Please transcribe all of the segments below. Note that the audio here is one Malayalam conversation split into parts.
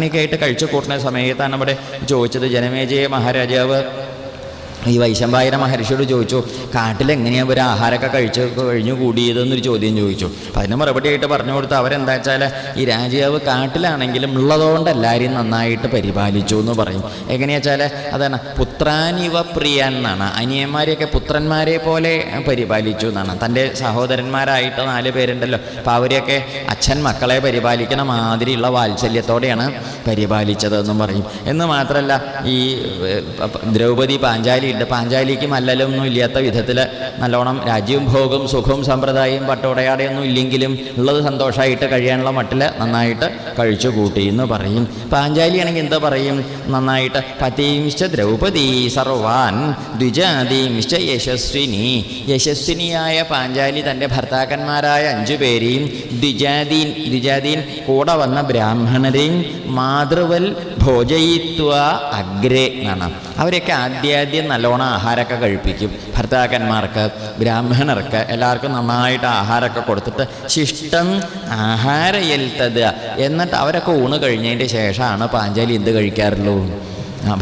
ായിട്ട് കഴിച്ചു കൂട്ടുന്ന സമയത്താണ് നമ്മുടെ ചോദിച്ചത് ജനമേജയ മഹാരാജാവ് ഈ വൈശമ്പായര മഹർഷിയോട് ചോദിച്ചു കാട്ടിൽ എങ്ങനെയാണ് ഒരു ആഹാരമൊക്കെ കഴിച്ച് കഴിഞ്ഞു കൂടിയതെന്നൊരു ചോദ്യം ചോദിച്ചു. അപ്പം അതിന് മറുപടിയായിട്ട് പറഞ്ഞു കൊടുത്ത് അവരെന്താ വെച്ചാൽ ഈ രാജാവ് കാട്ടിലാണെങ്കിലും ഉള്ളതുകൊണ്ട് എല്ലാവരെയും നന്നായിട്ട് പരിപാലിച്ചു എന്ന് പറയും. എങ്ങനെയാ വെച്ചാൽ അതാണ് പുത്രാനിവ പ്രിയൻ എന്നാണ്. അനിയന്മാരെയൊക്കെ പുത്രന്മാരെ പോലെ പരിപാലിച്ചു എന്നാണ്. തന്റെ സഹോദരന്മാരായിട്ട് നാല് പേരുണ്ടല്ലോ. അപ്പം അവരെയൊക്കെ അച്ഛൻ മക്കളെ പരിപാലിക്കണ മാതിരിയുള്ള വാത്സല്യത്തോടെയാണ് പരിപാലിച്ചതെന്നും പറയും. എന്ന് മാത്രമല്ല ഈ ദ്രൗപദി പാഞ്ചാലി ഉണ്ട് പാഞ്ചാലിക്കും അല്ലലൊന്നും ഇല്ലാത്ത വിധത്തിൽ നല്ലോണം രാജ്യവും ഭോഗവും സുഖവും സമ്പ്രദായവും പട്ടോടയാടെയൊന്നും ഇല്ലെങ്കിലും ഉള്ളത് സന്തോഷമായിട്ട് കഴിയാനുള്ള മട്ടിൽ നന്നായിട്ട് കഴിച്ചു കൂട്ടി എന്ന് പറയും. പാഞ്ചാലി ആണെങ്കിൽ എന്താ പറയും? നന്നായിട്ട് പതിംശ ദ്രൗപദി സർവാൻ ദ്വിജാതീംശ്ച യശസ്വിനി. യശസ്വിനിയായ പാഞ്ചാലി തന്റെ ഭർത്താക്കന്മാരായ അഞ്ചു പേരെയും ദ്വിജാതീൻ ദ്വിജാതീൻ കൂടെ വന്ന ബ്രാഹ്മണരെയും മാതൃവൽ ഭോജയിത്വ അഗ്രേ എന്നാണ്. അവരെയൊക്കെ ആദ്യാദ്യം നല്ലോണം ആഹാരമൊക്കെ കഴിപ്പിക്കും. ഭർത്താക്കന്മാർക്ക് ബ്രാഹ്മണർക്ക് എല്ലാവർക്കും നന്നായിട്ട് ആഹാരമൊക്കെ കൊടുത്തിട്ട് ശിഷ്ടം ആഹാരയൽത്തത് എന്നിട്ട് അവരൊക്കെ ഊണ് കഴിഞ്ഞതിന്റെ ശേഷമാണ് പാഞ്ചാലി എന്ത് കഴിക്കാറുള്ളൂ?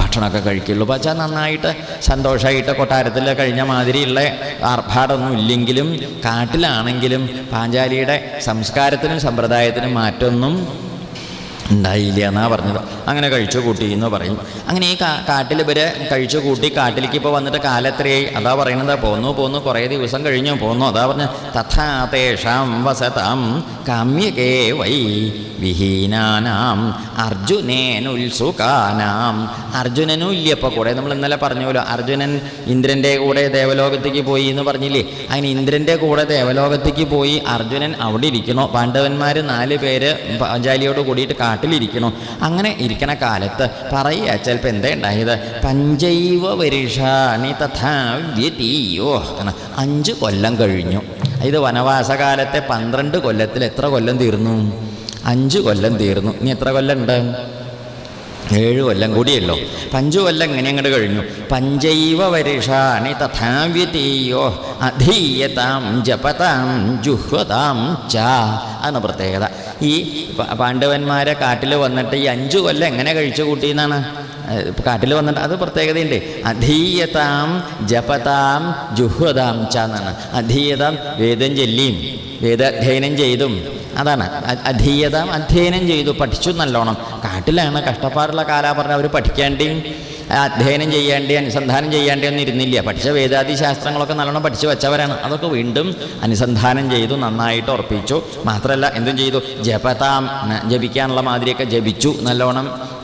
ഭക്ഷണമൊക്കെ കഴിക്കുള്ളൂ. പക്ഷേ നന്നായിട്ട് സന്തോഷമായിട്ട് കൊട്ടാരത്തിൽ കഴിഞ്ഞ മാതിരിയുള്ള ആർഭാടൊന്നും ഇല്ലെങ്കിലും കാട്ടിലാണെങ്കിലും പാഞ്ചാലിയുടെ സംസ്കാരത്തിനും സമ്പ്രദായത്തിനും മാറ്റമൊന്നും ഉണ്ടായില്ല എന്നാ പറഞ്ഞത്. അങ്ങനെ കഴിച്ചു കൂട്ടി എന്ന് പറയും. അങ്ങനെ ഈ കാട്ടിൽ ഇവർ കഴിച്ചു കൂട്ടി കാട്ടിലേക്ക് ഇപ്പോൾ വന്നിട്ട് കാലത്രയായി? അതാ പറയണത് പോന്നു പോന്നു കുറേ ദിവസം കഴിഞ്ഞു. പോന്നു അതാ പറഞ്ഞ തഥാ തേഷാം വസതാം കാമ്യകേ വൈ വിഹീനാനാം അർജുനേനുത്സുഖാനാം അർജുനനും ഇല്ല ഇപ്പോൾ കൂടെ. നമ്മൾ ഇന്നലെ പറഞ്ഞല്ലോ അർജുനൻ ഇന്ദ്രന്റെ കൂടെ ദേവലോകത്തേക്ക് പോയി എന്ന് പറഞ്ഞില്ലേ? അങ്ങനെ ഇന്ദ്രന്റെ കൂടെ ദേവലോകത്തേക്ക് പോയി അർജുനൻ അവിടെ ഇരിക്കണോ പാണ്ഡവന്മാർ നാല് പേര് പാഞ്ചാലിയോട് കൂടിയിട്ട് കാട്ടിലിരിക്കണോ അങ്ങനെ ഇരിക്കണ കാലത്ത് പറയുക ചിലപ്പോൾ എന്താ ഉണ്ടായത് പഞ്ചൈവ വരിഷാണി തഥാ വ്യതീയോ. അഞ്ച് കൊല്ലം കഴിഞ്ഞു. ഇത് വനവാസകാലത്തെ പന്ത്രണ്ട് കൊല്ലത്തിൽ എത്ര കൊല്ലം തീർന്നു? അഞ്ച് കൊല്ലം തീർന്നു. ഇനി എത്ര കൊല്ലം ഉണ്ട്? ഏഴ് കൊല്ലം കൂടിയല്ലോ. പഞ്ചു കൊല്ലം ഇങ്ങനെ അങ്ങോട്ട് കഴിഞ്ഞു. പഞ്ചൈവ വരിഷാണി തഥാവ്യതീയോ അധീയതാം ജപതാം ജുഹ്വതാം ച അതാണ് പ്രത്യേകത. ഈ പാണ്ഡവന്മാരെ കാട്ടിൽ വന്നിട്ട് ഈ അഞ്ചു കൊല്ലം എങ്ങനെ കഴിച്ചു കൂട്ടി എന്നാണ് കാട്ടിൽ വന്നിട്ട് അത് പ്രത്യേകതയുണ്ട്. അധീയതാം ജപതാം ജുഹ്വതാം ച എന്നാണ് അധീയതാം വേദം ചൊല്ലിയും വേദാധ്യയനം ചെയ്തും. അതാണ്. അധീയതാം അധ്യയനം ചെയ്തു പഠിച്ചു നല്ലോണം. കാട്ടിലാണ് കഷ്ടപ്പാടുള്ള കാലാ പറഞ്ഞ അവർ പഠിക്കാണ്ടേയും അധ്യയനം ചെയ്യേണ്ടി അനുസന്ധാനം ചെയ്യേണ്ടി ഒന്നും ഇരുന്നില്ല. പക്ഷേ വേദാദി ശാസ്ത്രങ്ങളൊക്കെ നല്ലോണം പഠിച്ചു വെച്ചവരാണ്. അതൊക്കെ വീണ്ടും അനുസന്ധാനം ചെയ്തു നന്നായിട്ട് ഉറപ്പിച്ചു. മാത്രമല്ല എന്തും ചെയ്തു? ജപതാം ജപിക്കാനുള്ള മാതിരിയൊക്കെ ജപിച്ചു. നല്ലോണം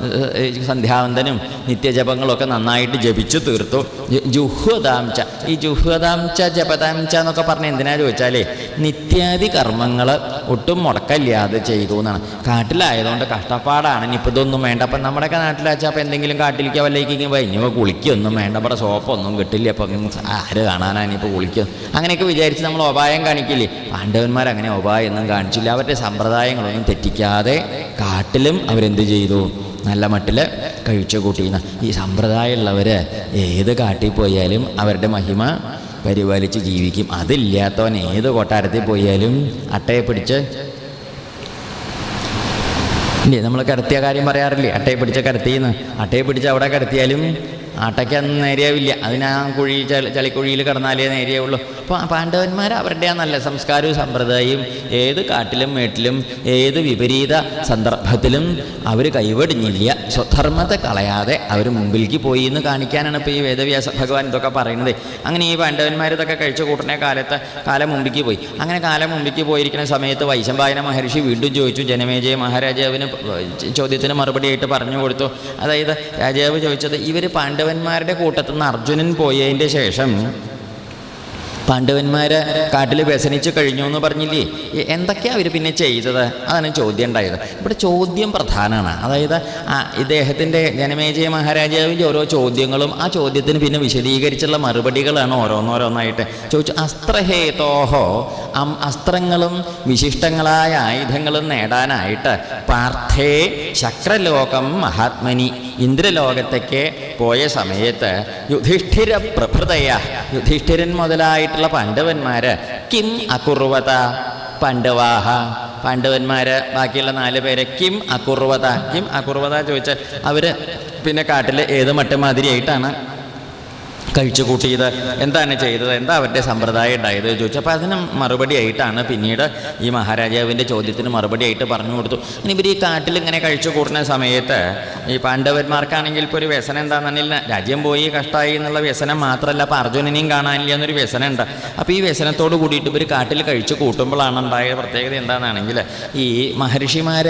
സന്ധ്യാവന്തനും നിത്യജപങ്ങളൊക്കെ നന്നായിട്ട് ജപിച്ചു തീർത്തു. ജു- ജുഹ്വതാംച ഈ ജുഹദാം ച ജപതാം ച എന്നൊക്കെ പറഞ്ഞ് എന്തിനാ ചോദിച്ചാലേ നിത്യാദി കർമ്മങ്ങൾ ഒട്ടും മുടക്കല്ലാതെ ചെയ്തു എന്നാണ്. കാട്ടിലായതുകൊണ്ട് കഷ്ടപ്പാടാണ്. ഇനിയിപ്പോൾ ഇതൊന്നും വേണ്ട. അപ്പം നമ്മുടെയൊക്കെ നാട്ടിലാച്ചാൽ അപ്പം എന്തെങ്കിലും കാട്ടിലേക്ക് വല്ലേക്ക് ഇനിയിപ്പോൾ കുളിക്കൊന്നും വേണ്ട. ഇവിടെ സോപ്പൊന്നും കിട്ടില്ല. അപ്പം ആര് കാണാനാണ് ഇനിയിപ്പോൾ കുളിക്കുക? അങ്ങനെയൊക്കെ വിചാരിച്ച് നമ്മൾ ഉപായം കാണിക്കില്ലേ? പാണ്ഡവന്മാർ അങ്ങനെ ഉപായം ഒന്നും കാണിച്ചില്ല. അവരുടെ സമ്പ്രദായങ്ങളൊന്നും തെറ്റിക്കാതെ കാട്ടിലും അവരെന്ത് ചെയ്തു? നല്ല മട്ടിൽ കഴിച്ചു കൂട്ടിയിരുന്ന ഈ സമ്പ്രദായമുള്ളവർ ഏത് കാട്ടിൽ പോയാലും അവരുടെ മഹിമ പരിപാലിച്ച് ജീവിക്കും. അതില്ലാത്തവൻ ഏത് കൊട്ടാരത്തിൽ പോയാലും അട്ടയെ പിടിച്ച് ഇല്ലേ? നമ്മൾ കിടത്തിയ കാര്യം പറയാറില്ലേ? അട്ടയെ പിടിച്ച കിടത്തിയെന്ന്. അട്ടയെ പിടിച്ച് അവിടെ കിടത്തിയാലും ആട്ടയ്ക്ക് അന്ന് നേരെയാവില്ല. അതിന് കുഴി ചളി ചളിക്കുഴിയിൽ കിടന്നാലേ നേരെയാവുള്ളൂ. അപ്പോൾ പാണ്ഡവന്മാർ അവരുടെ ആ നല്ല സംസ്കാരവും സമ്പ്രദായവും ഏത് കാട്ടിലും മേട്ടിലും ഏത് വിപരീത സന്ദർഭത്തിലും അവർ കൈവടിഞ്ഞില്ല. സ്വധർമ്മത്തെ കളയാതെ അവർ മുമ്പിലേക്ക് പോയി എന്ന് കാണിക്കാനാണ് ഇപ്പോൾ ഈ വേദവ്യാസ ഭഗവാൻ ഇതൊക്കെ പറയുന്നത്. അങ്ങനെ ഈ പാണ്ഡവന്മാർ ഇതൊക്കെ കഴിച്ചു കൂട്ടുന്ന കാലത്ത് കാലം മുമ്പിലേക്ക് പോയി. അങ്ങനെ കാലം മുമ്പിലേക്ക് പോയിരിക്കുന്ന സമയത്ത് വൈശമ്പായന മഹർഷി വീണ്ടും ചോദിച്ചു ജനമേജയ മഹാരാജാവിന് ചോദ്യത്തിന് മറുപടിയായിട്ട് പറഞ്ഞു കൊടുത്തു. അതായത് രാജാവ് ചോദിച്ചത് ഇവർ പാണ്ഡവന്മാരുടെ കൂട്ടത്തിൽ നിന്ന് അർജുനൻ പോയതിന്റെ ശേഷം പാണ്ഡവന്മാർ കാട്ടിൽ വ്യസനിച്ച് കഴിഞ്ഞു എന്ന് പറഞ്ഞില്ലേ? എന്തൊക്കെയാണ് എന്തൊക്കെയാ അവർ പിന്നെ ചെയ്തത്? അതാണ് ചോദ്യം ഉണ്ടായത് ഇവിടെ ചോദ്യം പ്രധാനമാണ് അതായത് ഇദ്ദേഹത്തിന്റെ ജനമേജയ മഹാരാജാവിന്റെ ഓരോ ചോദ്യങ്ങളും ആ ചോദ്യത്തിന് പിന്നെ വിശദീകരിച്ചുള്ള മറുപടികളാണ് ഓരോന്നോരോന്നായിട്ട്. ചോദിച്ചു അസ്ത്രഹേതോഹോ അസ്ത്രങ്ങളും വിശിഷ്ടങ്ങളായ ആയുധങ്ങളും നേടാനായിട്ട് പാർത്ഥേ ശക്രലോകം മഹാത്മനി ഇന്ദ്രലോകത്തേക്ക് പോയ സമയത്ത് യുധിഷ്ഠിര പ്രഭൃതയ യുധിഷ്ഠിരൻ മുതലായിട്ടുള്ള പാണ്ഡവന്മാര് കിം അകുർവത പാണ്ഡവാഹ പാണ്ഡവന്മാര് ബാക്കിയുള്ള നാല് പേരെ കിം അകുർവത. കിം അകുർവത ചോദിച്ചാൽ അവർ പിന്നെ കാട്ടിൽ ഏത് മട്ടുമാതിരിയായിട്ടാണ് കഴിച്ചു കൂട്ടിയത്? എന്താണ് ചെയ്തത്? എന്താ അവരുടെ സമ്പ്രദായം ഉണ്ടായത്? ചോദിച്ചു. അപ്പോൾ അതിന് മറുപടി ആയിട്ടാണ് പിന്നീട് ഈ മഹാരാജാവിന്റെ ചോദ്യത്തിന് മറുപടി ആയിട്ട് പറഞ്ഞു കൊടുത്തു. ഇനി ഇവർ ഈ കാട്ടിൽ ഇങ്ങനെ കഴിച്ചു കൂട്ടുന്ന സമയത്ത് ഈ പാണ്ഡവന്മാർക്കാണെങ്കിൽ ഇപ്പോൾ ഒരു വ്യസനം എന്താണെന്നില്ല രാജ്യം പോയി കഷ്ടമായി എന്നുള്ള വ്യസനം മാത്രമല്ല അപ്പോൾ അർജുനനെയും കാണാനില്ല എന്നൊരു വ്യസനം ഉണ്ട് അപ്പോൾ ഈ വ്യസനത്തോട് കൂടിയിട്ട് ഇവർ കാട്ടിൽ കഴിച്ചു കൂട്ടുമ്പോഴാണ് ഉണ്ടായ പ്രത്യേകത എന്താണെന്നാണെങ്കിൽ ഈ മഹർഷിമാർ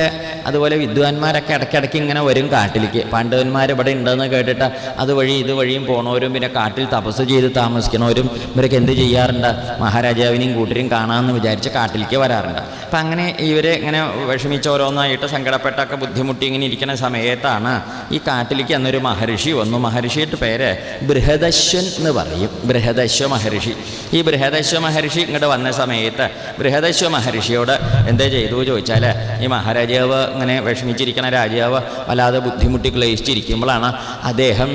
അതുപോലെ വിദ്വാൻമാരൊക്കെ ഇടയ്ക്കിടയ്ക്ക് ഇങ്ങനെ വരും കാട്ടിലേക്ക്. പാണ്ഡവന്മാർ ഇവിടെ ഉണ്ടെന്ന് കേട്ടിട്ട് അതുവഴി ഇതുവഴിയും പോണവരും പിന്നെ കാട്ടിൽ തപസ് ചെയ്ത് താമസിക്കുന്നവരും ഇവരൊക്കെ എന്ത് ചെയ്യാറുണ്ട്? മഹാരാജാവിനെയും കൂട്ടരെയും കാണാമെന്ന് വിചാരിച്ച് കാട്ടിലേക്ക് വരാറുണ്ട്. അപ്പം അങ്ങനെ ഇവരെ ഇങ്ങനെ വിഷമിച്ച് ഓരോന്നായിട്ട് സങ്കടപ്പെട്ടൊക്കെ ബുദ്ധിമുട്ടി ഇങ്ങനെ ഇരിക്കുന്ന സമയത്താണ് ഈ കാട്ടിലേക്ക് അന്നൊരു മഹർഷി വന്നു. മഹർഷിയുടെ പേര് ബൃഹദശ്വൻ എന്ന് പറയും. ബൃഹദശ്വ മഹർഷി. ഈ ബൃഹദശ്വ മഹർഷി ഇങ്ങോട്ട് വന്ന സമയത്ത് ബൃഹദശ്വ മഹർഷിയോട് എന്താ ചെയ്തു ചോദിച്ചാൽ ഈ മഹാരാജാവ് ഇങ്ങനെ വിഷമിച്ചിരിക്കുന്ന രാജാവ് വല്ലാതെ ബുദ്ധിമുട്ടി ക്ലേശിച്ചിരിക്കുമ്പോഴാണ് അദ്ദേഹം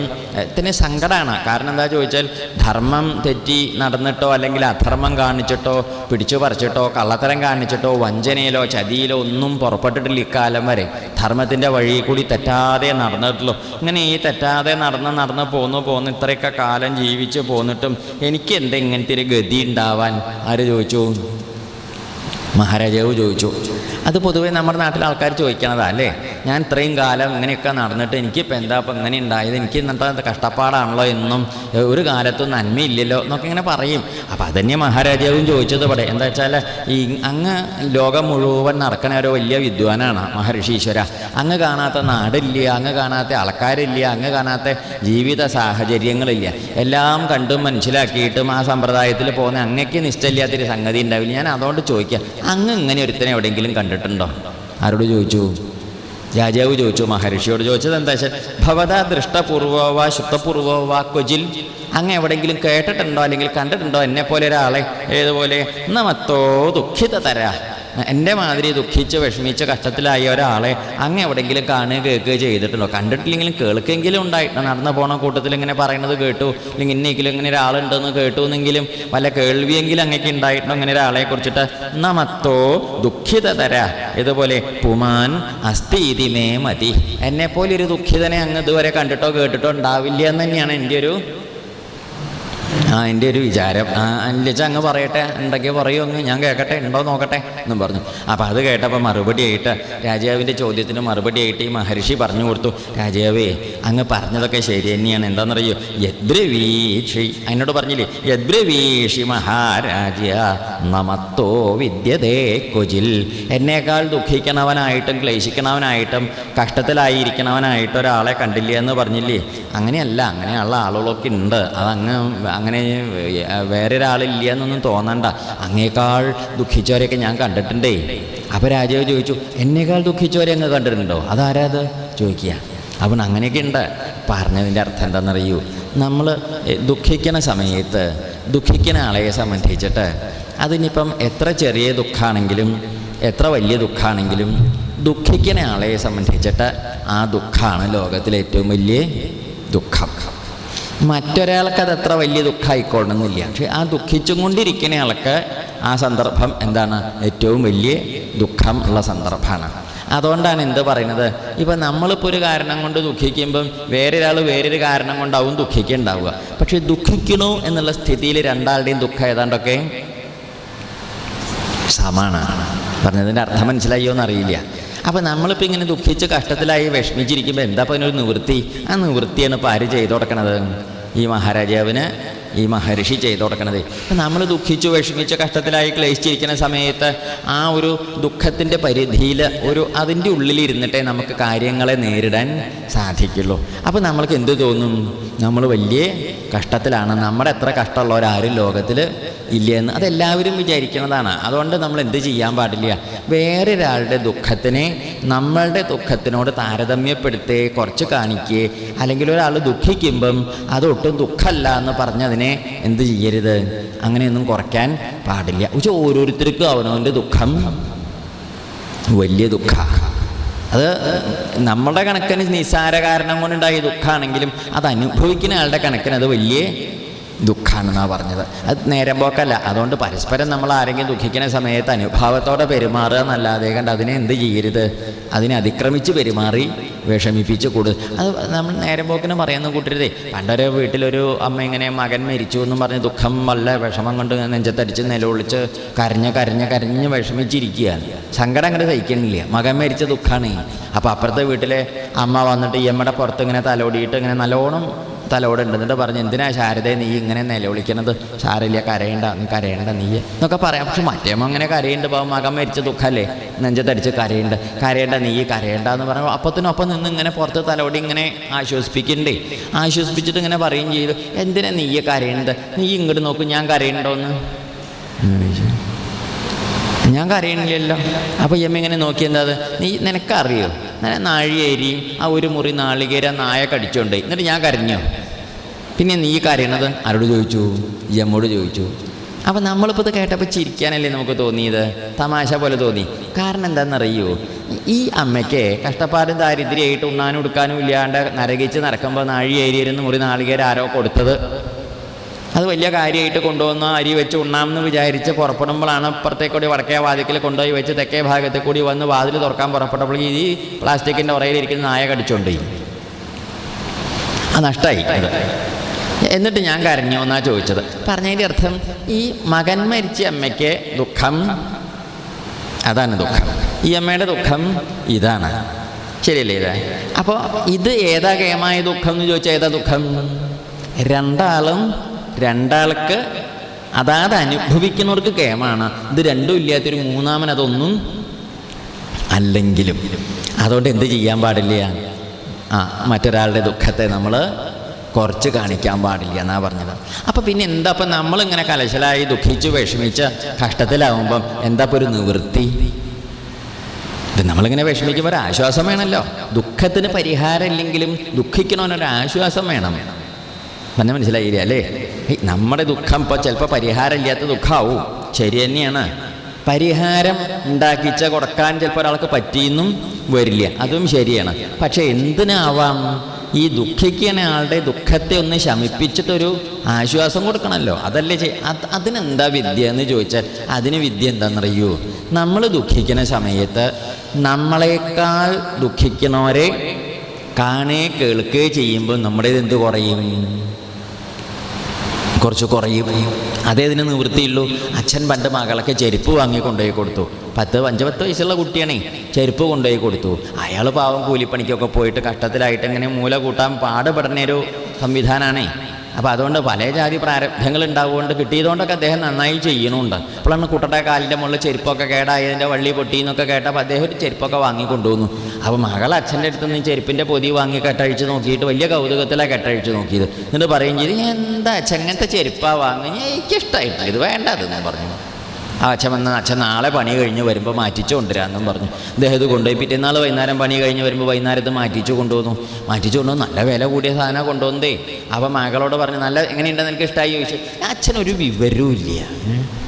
ത്തിന് സങ്കടമാണ് കാരണം എന്താ ചോദിച്ചാൽ ധർമ്മം തെറ്റി നടന്നിട്ടോ അല്ലെങ്കിൽ അധർമ്മം കാണിച്ചിട്ടോ പിടിച്ചു പറിച്ചിട്ടോ കള്ളത്തരം കാണിച്ചിട്ടോ വഞ്ചനയിലോ ചതിയിലോ ഒന്നും പുറപ്പെട്ടിട്ടില്ല ഇക്കാലം വരെ. ധർമ്മത്തിന്റെ വഴി കൂടി തെറ്റാതെ നടന്നിട്ടുള്ളൂ. ഇങ്ങനെ ഈ തെറ്റാതെ നടന്ന് നടന്ന് പോന്നു പോന്നു ഇത്രയൊക്കെ കാലം ജീവിച്ച് പോന്നിട്ടും എനിക്ക് എന്താ ഇങ്ങനത്തെ ഒരു ഗതി ഉണ്ടാവാൻ? ആര് ചോദിച്ചു? മഹാരാജാവ് ചോദിച്ചു. അത് പൊതുവേ നമ്മുടെ നാട്ടിലെ ആൾക്കാർ ചോദിക്കണതാ അല്ലേ? ഞാൻ ഇത്രയും കാലം ഇങ്ങനെയൊക്കെ നടന്നിട്ട് എനിക്കിപ്പോൾ എന്താ ഇപ്പം ഇങ്ങനെ ഉണ്ടായത്? എനിക്ക് ഇന്നത്തെ കഷ്ടപ്പാടാണല്ലോ എന്നും. ഒരു കാലത്തും നന്മയില്ലല്ലോ എന്നൊക്കെ ഇങ്ങനെ പറയും. അപ്പോൾ അതന്നെ മഹാരാജാവും ചോദിച്ചത് ഇവിടെ. എന്താ വെച്ചാൽ ഈ അങ്ങ് ലോകം മുഴുവൻ നടക്കണ ഒരു വലിയ വിദ്വാനാണ് മഹർഷീശ്വര. അങ്ങ് കാണാത്ത നാടില്ല അങ്ങ് കാണാത്ത ആൾക്കാരില്ല അങ്ങ് കാണാത്ത ജീവിത സാഹചര്യങ്ങളില്ല. എല്ലാം കണ്ടും മനസ്സിലാക്കിയിട്ടും ആ സമ്പ്രദായത്തിൽ പോകുന്ന അങ്ങക്ക് നിശ്ചയില്ലാത്തൊരു സംഗതി ഉണ്ടാവില്ല. ഞാൻ അതുകൊണ്ട് ചോദിക്കുക അങ്ങ് ഇങ്ങനെ ഒരുത്തനെ എവിടെയെങ്കിലും കണ്ടിട്ടുണ്ടോ? ആരോട് ചോദിച്ചു? രാജാവ് ചോദിച്ചു മഹർഷിയോട് ചോദിച്ചത് എന്താ വെച്ചാൽ ഭവത ദൃഷ്ടപൂർവവ ശുദ്ധപൂർവവ കൊജിൽ. അങ്ങ് എവിടെയെങ്കിലും കേട്ടിട്ടുണ്ടോ അല്ലെങ്കിൽ കണ്ടിട്ടുണ്ടോ എന്നെ പോലെ ഒരാളെ? ഏതുപോലെ? നമത്തോ ദുഃഖിത തരാ എന്റെ മാതിരി ദുഃഖിച്ച് വിഷമിച്ച് കഷ്ടത്തിലായ ഒരാളെ അങ്ങ് എവിടെയെങ്കിലും കാണുക കേൾക്കുകയോ ചെയ്തിട്ടുണ്ടോ? കണ്ടിട്ടില്ലെങ്കിലും കേൾക്കെങ്കിലും ഉണ്ടായിട്ട്? നടന്നു പോണ കൂട്ടത്തിൽ ഇങ്ങനെ പറയുന്നത് കേട്ടു. അല്ലെങ്കിൽ ഇന്നെങ്കിലും ഇങ്ങനെ ഒരാളുണ്ടെന്ന് കേട്ടു എന്നെങ്കിലും വല്ല കേൾവിയെങ്കിലും അങ്ങേക്ക് ഉണ്ടായിട്ടുണ്ടോ? അങ്ങനെ ഒരാളെ കുറിച്ചിട്ട് നമത്തോ ദുഃഖിത തര ഇതുപോലെ പുമാൻ അസ്ഥി ഇതിമേ മതി. എന്നെപ്പോലെ ഒരു ദുഃഖിതനെ അങ്ങ് ഇതുവരെ കണ്ടിട്ടോ കേട്ടിട്ടോ ഉണ്ടാവില്ല എന്ന് തന്നെയാണ് എന്റെ ഒരു ആ എന്റെ ഒരു വിചാരം. ആ അല്ലിച്ച അങ്ങ് പറയട്ടെ ഉണ്ടെങ്കിൽ പറയൂ അങ്ങ്. ഞാൻ കേൾക്കട്ടെ ഉണ്ടോ നോക്കട്ടെ എന്നും പറഞ്ഞു. അപ്പോൾ അത് കേട്ടപ്പോൾ മറുപടി ആയിട്ട് രാജാവിന്റെ ചോദ്യത്തിന് മറുപടി ആയിട്ട് ഈ മഹർഷി പറഞ്ഞു കൊടുത്തു. രാജാവേ അങ്ങ് പറഞ്ഞതൊക്കെ ശരി തന്നെയാണ്. എന്താണെന്നറിയോ? യദ്രവീഷി എന്നോട് പറഞ്ഞില്ലേ? യദ്രവീഷി മഹാരാജ നമത്തോ വിദ്യതേ കൊജിൽ. എന്നേക്കാൾ ദുഃഖിക്കണവനായിട്ടും ക്ലേശിക്കണവനായിട്ടും കഷ്ടത്തിലായിരിക്കണവനായിട്ട് ഒരാളെ കണ്ടില്ല എന്ന് പറഞ്ഞില്ലേ? അങ്ങനെയല്ല അങ്ങനെയുള്ള ആളുകളൊക്കെ ഉണ്ട്. അതങ്ങ് അങ്ങനെ വേറെ ഒരാളില്ല എന്നൊന്നും തോന്നണ്ട. അങ്ങേക്കാൾ ദുഃഖിച്ചവരെയൊക്കെ ഞാൻ കണ്ടിട്ടുണ്ടേ. അപ്പോൾ രാജാവ് ചോദിച്ചു എന്നേക്കാൾ ദുഃഖിച്ചവരെ അങ്ങ് കണ്ടിട്ടുണ്ടോ? അതാരാ അത്? ചോദിക്കുക. അവൻ അങ്ങനെയൊക്കെ ഉണ്ട്. പറഞ്ഞതിന്റെ അർത്ഥം എന്താണെന്നറിയൂ. നമ്മൾ ദുഃഖിക്കുന്ന സമയത്ത് ദുഃഖിക്കുന്ന ആളെ സംബന്ധിച്ചിട്ട് അതിനിപ്പം എത്ര ചെറിയ ദുഃഖമാണെങ്കിലും എത്ര വലിയ ദുഃഖമാണെങ്കിലും ദുഃഖിക്കുന്ന ആളെ സംബന്ധിച്ചിട്ട് ആ ദുഃഖമാണ് ലോകത്തിലെ ഏറ്റവും വലിയ ദുഃഖം. മറ്റൊരാൾക്ക് അത് അത്ര വലിയ ദുഃഖമായിക്കൊള്ളണമെന്നില്ല പക്ഷെ ആ ദുഃഖിച്ചും കൊണ്ടിരിക്കുന്ന ആൾക്ക് ആ സന്ദർഭം എന്താണ്? ഏറ്റവും വലിയ ദുഃഖം ഉള്ള സന്ദർഭമാണ്. അതുകൊണ്ടാണ് എന്ത് പറയുന്നത്? ഇപ്പം നമ്മളിപ്പോൾ ഒരു കാരണം കൊണ്ട് ദുഃഖിക്കുമ്പം വേറൊരാൾ വേറൊരു കാരണം കൊണ്ടാവും ദുഃഖിക്കുണ്ടാവുക. പക്ഷെ ദുഃഖിക്കണു എന്നുള്ള സ്ഥിതിയിൽ രണ്ടാളുടെയും ദുഃഖം ഏതാണ്ടൊക്കെ? സമാണ് പറഞ്ഞതിന്റെ അർത്ഥം മനസ്സിലായോ എന്നറിയില്ല. അപ്പം നമ്മളിപ്പോൾ ഇങ്ങനെ ദുഃഖിച്ച് കഷ്ടത്തിലായി വിഷമിച്ചിരിക്കുമ്പോൾ എന്താ അപ്പോൾ അതിനൊരു നിവൃത്തി? ആ നിവൃത്തിയാണ് ഇപ്പോൾ ആര് ചെയ്തു കൊടുക്കണത്? ഈ മഹാരാജാവിന് ഈ മഹർഷി ചെയ്തു കൊടുക്കണത്. അപ്പം നമ്മൾ ദുഃഖിച്ചു വിഷമിച്ച് കഷ്ടത്തിലായി ക്ലേശിച്ചിരിക്കുന്ന സമയത്ത് ആ ഒരു ദുഃഖത്തിന്റെ പരിധിയിൽ ഒരു അതിന്റെ ഉള്ളിലിരുന്നിട്ടേ നമുക്ക് കാര്യങ്ങളെ നേരിടാൻ സാധിക്കുള്ളൂ. അപ്പോൾ നമ്മൾക്ക് എന്ത് തോന്നും? നമ്മൾ വലിയ കഷ്ടത്തിലാണ്. നമ്മുടെ എത്ര കഷ്ടമുള്ളവരാരും ലോകത്തിൽ ഇല്ല അതെല്ലാവരും വിചാരിക്കുന്നതാണ്. അതുകൊണ്ട് നമ്മൾ എന്ത് ചെയ്യാൻ പാടില്ല? വേറൊരാളുടെ ദുഃഖത്തിനെ നമ്മളുടെ ദുഃഖത്തിനോട് താരതമ്യപ്പെടുത്തേ കുറച്ച് കാണിക്കേ. അല്ലെങ്കിൽ ഒരാൾ ദുഃഖിക്കുമ്പം അതൊട്ടും ദുഃഖമല്ല എന്ന് പറഞ്ഞതിനെ എന്ത് ചെയ്യരുത്? അങ്ങനെയൊന്നും കുറയ്ക്കാൻ പാടില്ല. പക്ഷെ ഓരോരുത്തർക്കും അവനവന്റെ ദുഃഖം വലിയ ദുഃഖ. അത് നമ്മുടെ കണക്കിന് നിസ്സാര കാരണം കൊണ്ടുണ്ടായ ദുഃഖമാണെങ്കിലും അത് അനുഭവിക്കുന്ന ആളുടെ കണക്കിന് അത് വലിയ ദുഃഖാണെന്നാണ് പറഞ്ഞത്. അത് നേരം പോക്കല്ല. അതുകൊണ്ട് പരസ്പരം നമ്മൾ ആരെങ്കിലും ദുഃഖിക്കുന്ന സമയത്ത് അനുഭാവത്തോടെ പെരുമാറുക എന്നല്ലാതെ കണ്ട് അതിനെ എന്ത് ചെയ്യരുത്? അതിനെ അതിക്രമിച്ച് പെരുമാറി വിഷമിപ്പിച്ച് കൊടു. അത് നമ്മൾ നേരം പോക്കിന് പറയുന്ന കൂട്ടരുതേ. പണ്ടൊരു വീട്ടിലൊരു അമ്മ ഇങ്ങനെ മകൻ മരിച്ചു എന്നും പറഞ്ഞ് ദുഃഖം വല്ല വിഷമം കൊണ്ട് നെഞ്ചത്തടിച്ച് നിലവിളിച്ച് കരഞ്ഞ് കരഞ്ഞ് കരഞ്ഞ് വിഷമിച്ചിരിക്കുകയാണ്. സങ്കടം അങ്ങനെ സഹിക്കണില്ല. മകൻ മരിച്ച ദുഃഖമാണ് അപ്പോൾ അപ്പുറത്തെ വീട്ടിലെ അമ്മ വന്നിട്ട് ഈ അമ്മയുടെ പുറത്ത് ഇങ്ങനെ തലോടിയിട്ട് ഇങ്ങനെ നല്ലോണം തലോടുണ്ട്. എന്നിട്ട് പറഞ്ഞു എന്തിനാ ശാരദ നീ ഇങ്ങനെ നിലവിളിക്കണത്? ശാരല്യ കരയണ്ട നീ കരയണ്ട നീ. എന്നൊക്കെ പറയാം. പക്ഷെ മറ്റേമ്മ അങ്ങനെ കരയുണ്ട് പാവം മകം മരിച്ച ദുഃഖമല്ലേ നെഞ്ചത്തടിച്ച് കരയുണ്ട് കരയണ്ട നീ കരയണ്ട എന്ന് പറഞ്ഞു അപ്പത്തിനൊപ്പം നിന്ന് ഇങ്ങനെ പുറത്ത് തലോടി ഇങ്ങനെ ആശ്വസിപ്പിക്കണ്ടേ ആശ്വസിപ്പിച്ചിട്ട് ഇങ്ങനെ പറയുകയും ചെയ്തു. എന്തിനാ നീയെ കരയണത്? നീ ഇങ്ങോട്ട് നോക്കും ഞാൻ കരയണ്ടോന്ന്? ഞാൻ കരയണില്ലല്ലോ. അപ്പോൾ എമ്മ ഇങ്ങനെ നോക്കിയെന്താ നീ നിനക്കറിയോ? ഞാൻ നാഴിയേരിയും ആ ഒരു മുറി നാളികേര നായ കടിച്ചോണ്ട്. എന്നിട്ട് ഞാൻ കരഞ്ഞോ. പിന്നെ നീ കരയണത് ആരോട് ചോദിച്ചു? യമ്മോട് ചോദിച്ചു. അപ്പം നമ്മളിപ്പോൾ ഇത് കേട്ടപ്പോൾ ചിരിക്കാനല്ലേ നമുക്ക് തോന്നിയത്? തമാശ പോലെ തോന്നി. കാരണം എന്താണെന്നറിയോ ഈ അമ്മയ്ക്ക് കഷ്ടപ്പാടും ദാരിദ്ര്യമായിട്ട് ഉണ്ണാനും ഉടുക്കാനും ഇല്ലാണ്ട് നരകിച്ച് നടക്കുമ്പോൾ നാഴിയേരിയിരുന്ന് മുറി നാളികേര ആരോ കൊടുത്തത്. അത് വലിയ കാര്യമായിട്ട് കൊണ്ടുവന്ന് അരി വെച്ച് ഉണ്ണാമെന്ന് വിചാരിച്ച് പുറപ്പെടുമ്പോഴാണ് അപ്പുറത്തേക്കൂടി വടക്കേ വാതിക്കൽ കൊണ്ടുപോയി വെച്ച് തെക്കേ ഭാഗത്തെ കൂടി വന്ന് വാതിൽ തുറക്കാൻ പുറപ്പെട്ടപ്പോൾ ഈ പ്ലാസ്റ്റിക്കിന്റെ ഉറയിലിരിക്കുന്ന നായ കടിച്ചുകൊണ്ട് ആ നഷ്ടമായി എന്നിട്ട് ഞാൻ കരഞ്ഞു എന്നാ ചോദിച്ചത്. പറഞ്ഞതിന്റെ അർത്ഥം ഈ മകൻ മരിച്ച അമ്മയ്ക്ക് ദുഃഖം. അതാണ് ദുഃഖം. ഈ അമ്മയുടെ ദുഃഖം ഇതാണ്. ശരിയല്ലേ ഇതാ? അപ്പോൾ ഇത് ഏതാ കേമായ ദുഃഖം എന്ന് ചോദിച്ചാൽ ഏതാ ദുഃഖം? രണ്ടാളും രണ്ടാൾക്ക് അതാത് അനുഭവിക്കുന്നവർക്ക് കേമാണ്. ഇത് രണ്ടും ഇല്ലാത്തൊരു മൂന്നാമൻ അതൊന്നും അല്ലെങ്കിലും. അതുകൊണ്ട് എന്ത് ചെയ്യാൻ പാടില്ല? ആ മറ്റൊരാളുടെ ദുഃഖത്തെ നമ്മൾ കുറച്ച് കാണിക്കാൻ പാടില്ല എന്നാ പറഞ്ഞത്. അപ്പോൾ പിന്നെ എന്താ ഇപ്പം നമ്മളിങ്ങനെ കലശലായി ദുഃഖിച്ച് വിഷമിച്ച് കഷ്ടത്തിലാവുമ്പം എന്താ ഇപ്പോൾ ഒരു നിവൃത്തി? ഇത് നമ്മളിങ്ങനെ വിഷമിക്കുമ്പോൾ ഒരു ആശ്വാസം വേണമല്ലോ ദുഃഖത്തിന് പരിഹാരം ഇല്ലെങ്കിലും ദുഃഖിക്കണമെന്നൊരു ആശ്വാസം വേണം. പറഞ്ഞ മനസ്സിലായില്ല? അല്ലേ? നമ്മുടെ ദുഃഖം ഇപ്പോൾ ചിലപ്പോൾ പരിഹാരമില്ലാത്ത ദുഃഖമാവും ശരി തന്നെയാണ്. പരിഹാരം ഉണ്ടാക്കിച്ച കൊടുക്കാൻ ചിലപ്പോൾ ഒരാൾക്ക് പറ്റിയെന്നും വരില്ല. അതും ശരിയാണ്. പക്ഷെ എന്തിനാവാം? ഈ ദുഃഖിക്കുന്ന ആളുടെ ദുഃഖത്തെ ഒന്ന് ശമിപ്പിച്ചിട്ടൊരു ആശ്വാസം കൊടുക്കണമല്ലോ. അതല്ലേ ചെയ് അത് അതിനെന്താ വിദ്യ എന്ന് ചോദിച്ചാൽ അതിന് വിദ്യ എന്താണെന്നറിയൂ? നമ്മൾ ദുഃഖിക്കുന്ന സമയത്ത് നമ്മളെക്കാൾ ദുഃഖിക്കുന്നവരെ കാണേ കേൾക്കുകയോ ചെയ്യുമ്പോൾ നമ്മുടെ എന്ത് കുറയും? കുറച്ച് കുറയും. അതേ ഇതിന് നിവൃത്തിയുള്ളൂ. അച്ഛൻ പണ്ട് മകളൊക്കെ ചെരുപ്പ് വാങ്ങി കൊണ്ടുപോയി കൊടുത്തു. പത്ത് അഞ്ച് പത്ത് വയസ്സുള്ള കുട്ടിയാണേ. ചെരുപ്പ് കൊണ്ടുപോയി കൊടുത്തു. അയാൾ പാവം കൂലിപ്പണിക്കൊക്കെ പോയിട്ട് കഷ്ടത്തിലായിട്ട് ഇങ്ങനെ മൂല കൂട്ടാൻ പാടുപെടുന്നൊരു സംവിധാനമാണേ അപ്പോൾ അതുകൊണ്ട് പല ജാതി പ്രാരബ്ധങ്ങൾ ഉണ്ടാവുകൊണ്ട് കിട്ടിയതുകൊണ്ടൊക്കെ അദ്ദേഹം നന്നായി ചെയ്യുന്നുണ്ട് അപ്പോഴാണ് കുട്ടയുടെ കാലിന്റെ മുകളിൽ ചെരുപ്പൊക്കെ കേടായതിന്റെ വള്ളി പൊട്ടി എന്നൊക്കെ കേട്ടപ്പോൾ അദ്ദേഹം ഒരു ചെരുപ്പൊക്കെ വാങ്ങി കൊണ്ടുവന്നു അപ്പോൾ മകൾ അച്ഛന്റെ അടുത്ത് നിന്ന് ചെരുപ്പിന്റെ പൊതി വാങ്ങി കെട്ടഴിച്ച് നോക്കിയിട്ട് വലിയ കൗതുകത്തിലാണ് കെട്ടഴിച്ച് നോക്കിയത്. എന്നിട്ട് പറയും ചെയ്ത് എന്താ അച്ഛൻ അങ്ങനത്തെ ചെരുപ്പാ വാങ്ങി എനിക്കിഷ്ടമായിട്ടില്ല ഇത് വേണ്ട അതെന്ന് പറഞ്ഞു. ആ അച്ഛൻ വന്ന അച്ഛൻ നാളെ പണി കഴിഞ്ഞ് വരുമ്പോൾ മാറ്റിച്ചു കൊണ്ടുവരാമെന്നും പറഞ്ഞു. ഇദ്ദേഹം ഇത് കൊണ്ടുപോയി. പിറ്റേന്നാൾ വൈകുന്നേരം പണി കഴിഞ്ഞ് വരുമ്പോൾ വൈകുന്നേരത്ത് മാറ്റിച്ചു കൊണ്ടുവന്നു. മാറ്റിച്ചു കൊണ്ടുവന്നു. നല്ല വില കൂടിയ സാധനം കൊണ്ടുവന്നേ അപ്പം മകളോട് പറഞ്ഞു നല്ല എങ്ങനെയുണ്ടെന്ന് എനിക്ക് ഇഷ്ടമായി ചോദിച്ചു. അച്ഛനൊരു വിവരവും ഇല്ല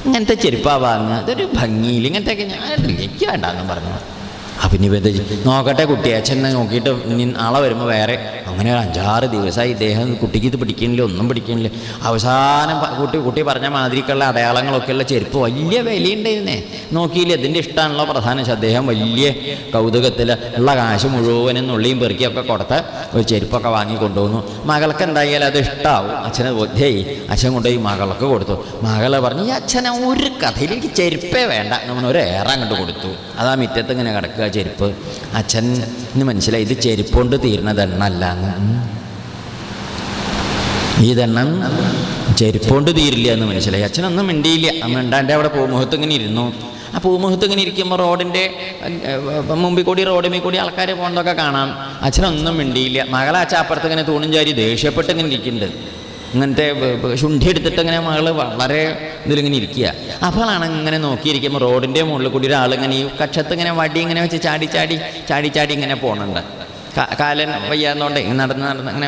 ഇങ്ങനത്തെ ചെരുപ്പാ വാങ്ങുക. അതൊരു ഭംഗിയില്ല. ഇങ്ങനത്തെയൊക്കെ ഞാൻ വേണ്ടാന്നും പറഞ്ഞു. അപ്പം ഇനി എന്താ? നോക്കട്ടെ കുട്ടി അച്ഛൻ നോക്കിയിട്ട് ഇനി നാളെ വരുമ്പോൾ വേറെ. അങ്ങനെ ഒരു അഞ്ചാറ് ദിവസമായി ഇദ്ദേഹം കുട്ടിക്ക് ഇത് പിടിക്കണില്ല ഒന്നും പിടിക്കണില്ല. അവസാനം കുട്ടി കുട്ടി പറഞ്ഞ മാതിരിക്കുള്ള അടയാളങ്ങളൊക്കെയുള്ള ചെരുപ്പ് വലിയ വിലയുണ്ടായിരുന്നേ. നോക്കിയില്ല ഇതിന്റെ ഇഷ്ടമാണല്ലോ പ്രധാന. അദ്ദേഹം വലിയ കൗതുകത്തിൽ ഉള്ള കാശ് മുഴുവനും നുള്ളിയും പെറുക്കിയൊക്കെ കൊടുത്ത് ഒരു ചെരുപ്പൊക്കെ വാങ്ങി കൊണ്ടുവന്നു. മകൾക്ക് എന്തായാലും അത് ഇഷ്ടമാവും അച്ഛനെ ബോധ്യായി അച്ഛൻ കൊണ്ടുപോയി മകളൊക്കെ കൊടുത്തു. മകൾ പറഞ്ഞു ഈ അച്ഛനെ ഒരു കഥയിലേക്ക് ചെരുപ്പേ വേണ്ട. നമ്മൾ ഒരു ഏറെ അങ്ങോട്ട് കൊടുത്തു. അതാ മിറ്റത്ത് ഇങ്ങനെ കിടക്കുക. ചെരുപ്പ്? അച്ഛന് മനസ്സിലായി ഇത് ചെരുപ്പ് തീരുന്നത് എണ്ണല്ല എന്ന് ഇതെണ്ണം ദണ്ണം ചെരുപ്പ് കൊണ്ട് തീരില്ല എന്ന് മനസ്സിലായി. അച്ഛനൊന്നും മിണ്ടിയില്ല. മിണ്ടാണ്ട് അവിടെ പൂമുഖത്ത് ഇങ്ങനെ ഇരുന്നു? ആ പൂമുഖത്ത് ഇങ്ങനെ ഇരിക്കുമ്പോൾ റോഡിന്റെ മുമ്പിൽ കൂടി റോഡിൽ കൂടി ആൾക്കാർ പോകുന്നതൊക്കെ കാണാം. അച്ഛനൊന്നും മിണ്ടിയില്ല. മകളെ അച്ഛൻ അപ്പുറത്ത് ഇങ്ങനെ തൂണും ചാരി ദേഷ്യപ്പെട്ട് ഇങ്ങനെ ഇരിക്കുന്നുണ്ട്. ഇങ്ങനത്തെ ബ- ബ- ശുണ്ഠി എടുത്തിട്ട് ഇങ്ങനെ മകൾ വളരെ ഇതിലിങ്ങനെ ഇരിക്കുക. അപ്പോഴാണ് ഇങ്ങനെ നോക്കിയിരിക്കുമ്പോൾ റോഡിന്റെ മുകളിൽ കൂടി ഒരാൾ ഇങ്ങനെ ഈ കക്ഷത്ത് ഇങ്ങനെ വടി ഇങ്ങനെ വെച്ച് ചാടി ചാടി ചാടി ചാടി ഇങ്ങനെ പോകുന്നുണ്ട് കാലൻ വയ്യാന്നോണ്ട് നടന്ന് നടന്ന് ഇങ്ങനെ